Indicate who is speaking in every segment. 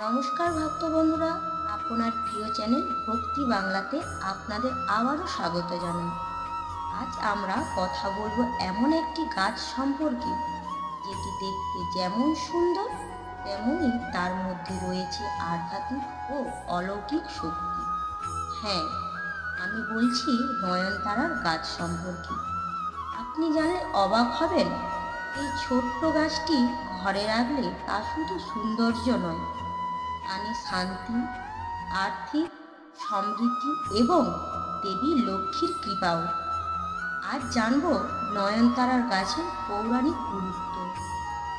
Speaker 1: নমস্কার ভক্ত বন্ধুরা, আপনার প্রিয় চ্যানেল ভক্তি বাংলাতে আপনাদের আবারও স্বাগত জানাই। আজ আমরা কথা বলব এমন একটি গাছ সম্পর্কে, যেটি দেখতে যেমন সুন্দর তেমনই তার মধ্যে রয়েছে আধ্যাত্মিক ও অলৌকিক শক্তি। হ্যাঁ আমি বলছি নয়নতারার গাছ সম্পর্কে। আপনি জানলে অবাক হবেন, এই ছোট্ট গাছটি ঘরে রাখলে তা শুধু সৌন্দর্য নয় আনে শান্তি, আর্থিক সমৃদ্ধি এবং দেবী লক্ষ্মীর কৃপাও। আজ জানব নয়নতারার গাছের পৌরাণিক গুরুত্ব।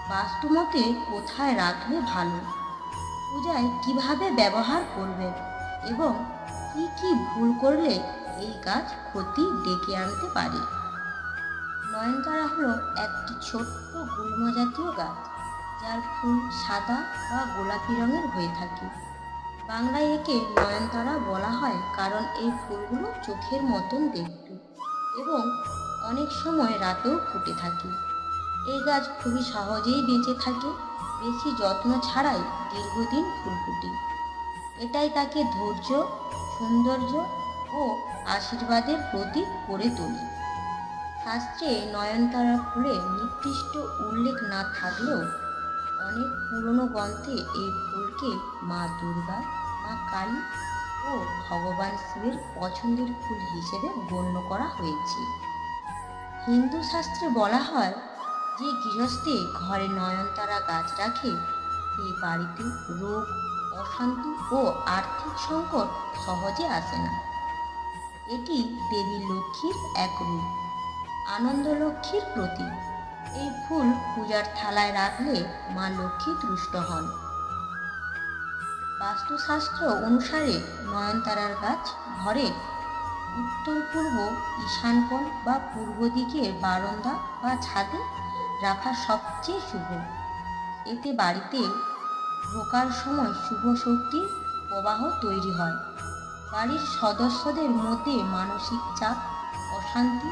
Speaker 1: বাস্তুমতে কোথায় রাখলে ভালো? পূজায় কীভাবে ব্যবহার করবেন এবং কি কি ভুল করলে এই গাছ ক্ষতি ডেকে আনতে পারে? নয়নতারা হলো একটি ছোট্ট গুল্ম জাতীয় গাছ। যার ফুল সাদা বা গোলাপি রঙের হয়ে থাকে। বাংলায় একে নয়নতারা বলা হয় কারণ এই ফুলগুলো চোখের মতন দেখতে এবং অনেক সময় রাতেও ফুটে থাকে। এই গাছ খুবই সহজেই বেঁচে থাকে, বেশি যত্ন ছাড়াই দীর্ঘদিন ফুল ফুটে। এটাই তাকে ধৈর্য, সৌন্দর্য ও আশীর্বাদের প্রতীক করে তোলে। শাস্ত্রে নয়নতারা ফুলের নির্দিষ্ট উল্লেখ না থাকলেও অনেক পুরনো গ্রন্থে এই ফুলকে মা দুর্গা, মা কালী ও ভগবান শিবের পছন্দের ফুল হিসেবে গণ্য করা হয়েছে। হিন্দু শাস্ত্রে বলা হয়, যে গৃহস্থে ঘরে নয়নতারা গাছ রাখে, সেই বাড়িতে রোগ, অশান্তি ও আর্থিক সংকট সহজে আসে না। এটি দেবী লক্ষ্মীর এক রূপ আনন্দ লক্ষ্মীর প্রতীক। এই ফুল পূজার থালায় রাখলে মা লক্ষ্মী তুষ্ট হন। বাস্তুশাস্ত্র অনুসারে নয়নতারার গাছ ঘরের উত্তর পূর্ব ঈশান কোণ বা পূর্ব দিকের বারান্দা বা ছাদে রাখা সবচেয়ে শুভ। এতে বাড়িতে ঢোকার সময় শুভ শক্তির প্রবাহ তৈরি হয়। বাড়ির সদস্যদের মধ্যে মানসিক চাপ, অশান্তি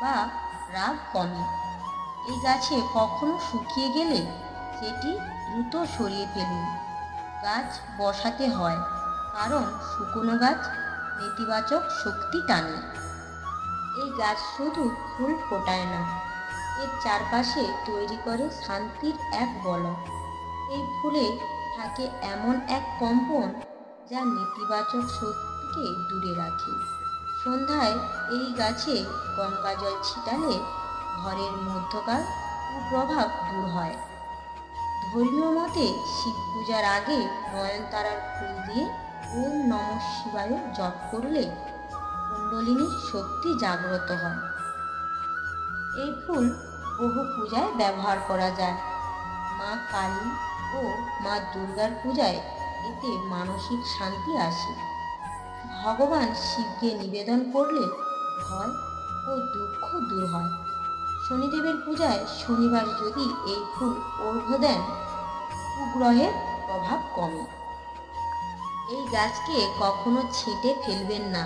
Speaker 1: বা রাগ কমে। এই গাছে কখনো শুকিয়ে গেলে সেটি দ্রুত সরিয়ে ফেলুন। গাছ বসাতে হয়, কারণ শুকনো গাছ নেতিবাচক শক্তি টানে। এই গাছ শুধু ফুল ফোটায় না, এর চারপাশে তৈরি করে শান্তির এক বলক। এই ফুলে থাকে এমন এক কম্পন যা নেতিবাচক শক্তিকে দূরে রাখে। সন্ধ্যায় এই গাছে গঙ্গা জল ছিটালে ঘরের মধ্যকার কুপ্রভাব দূর হয়। ধর্মীয় মতে শিব পূজার আগে নয়নতারার ফুল দিয়ে ওম নম শিবায় জপ করলে কুণ্ডলিনীর শক্তি জাগ্রত হয়। এই ফুল বহু পূজায় ব্যবহার করা যায়। মা কালী ও মা দুর্গার পূজায় এতে মানসিক শান্তি আসে। ভগবান শিবকে নিবেদন করলে ভয় ও দুঃখ দূর হয়। শনিদেবের পূজায় শনিবার যদি এই ফুল অর্ঘ্য দেন, কুগ্রহের প্রভাব কমে। এই গাছকে কখনো ছেঁটে ফেলবেন না।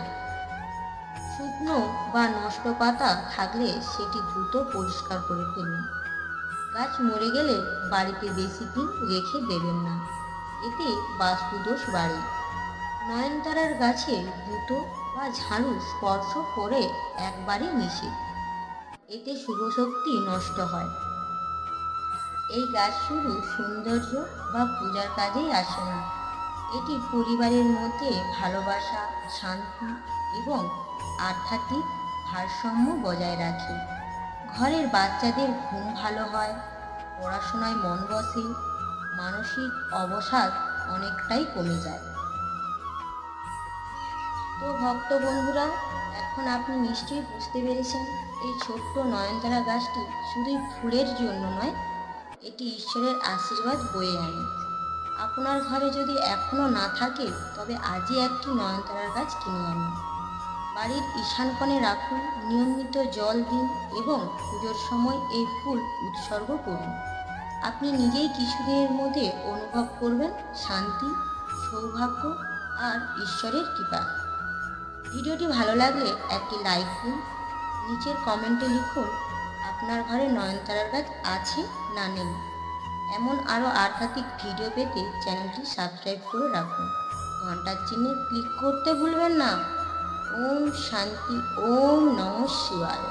Speaker 1: শুকনো বা নষ্ট পাতা থাকলে সেটি দ্রুত পরিষ্কার করে ফেলুন। গাছ মরে গেলে বাড়িতে বেশি দিন রেখে দেবেন না। এতে বাস্তুদোষ বাড়ে। নয়নতারার গাছে জুতো বা ঝাড়ু স্পর্শ করে একবারই নিষেধ। এতে শুভ শক্তি নষ্ট হয়। এই গাছ শুধু সৌন্দর্য বা পূজার কাজেই আসে না। এটি পরিবারের মধ্যে ভালোবাসা, শান্তি এবং আধ্যাত্মিক ভারসাম্য বজায় রাখে। ঘরের বাচ্চাদের ঘুম ভালো হয়, পড়াশোনায় মন বসে, মানসিক অবসাদ অনেকটাই কমে যায়। তো ভক্ত বন্ধুরা, এখন আপনি নিশ্চয়ই বুঝতে পেরেছেন, এই ছোট্ট নয়নতারা গাছটি শুধুই ফুলের জন্য নয়, এটি ঈশ্বরের আশীর্বাদ বয়ে আনে। আপনার ঘরে যদি এখনও না থাকে, তবে আজই একটি নয়নতারার গাছ কিনে আনুন। বাড়ির ঈশান কোণে রাখুন, নিয়মিত জল দিন এবং পুজোর সময় এই ফুল উৎসর্গ করুন। আপনি নিজেই কিছুদিনের মধ্যে অনুভব করবেন শান্তি, সৌভাগ্য আর ঈশ্বরের কৃপা। ভিডিওটি ভালো লাগলে একটি লাইক দিন। নিচের কমেন্টে লিখুন, আপনার ঘরে নয়নতারার গাছ আছে না নেই। এমন আরও আধ্যাত্মিক ভিডিও পেতে চ্যানেলটি সাবস্ক্রাইব করে রাখুন। ঘণ্টার চিহ্নে ক্লিক করতে ভুলবেন না। ওম শান্তি, ওম নম শিবায়।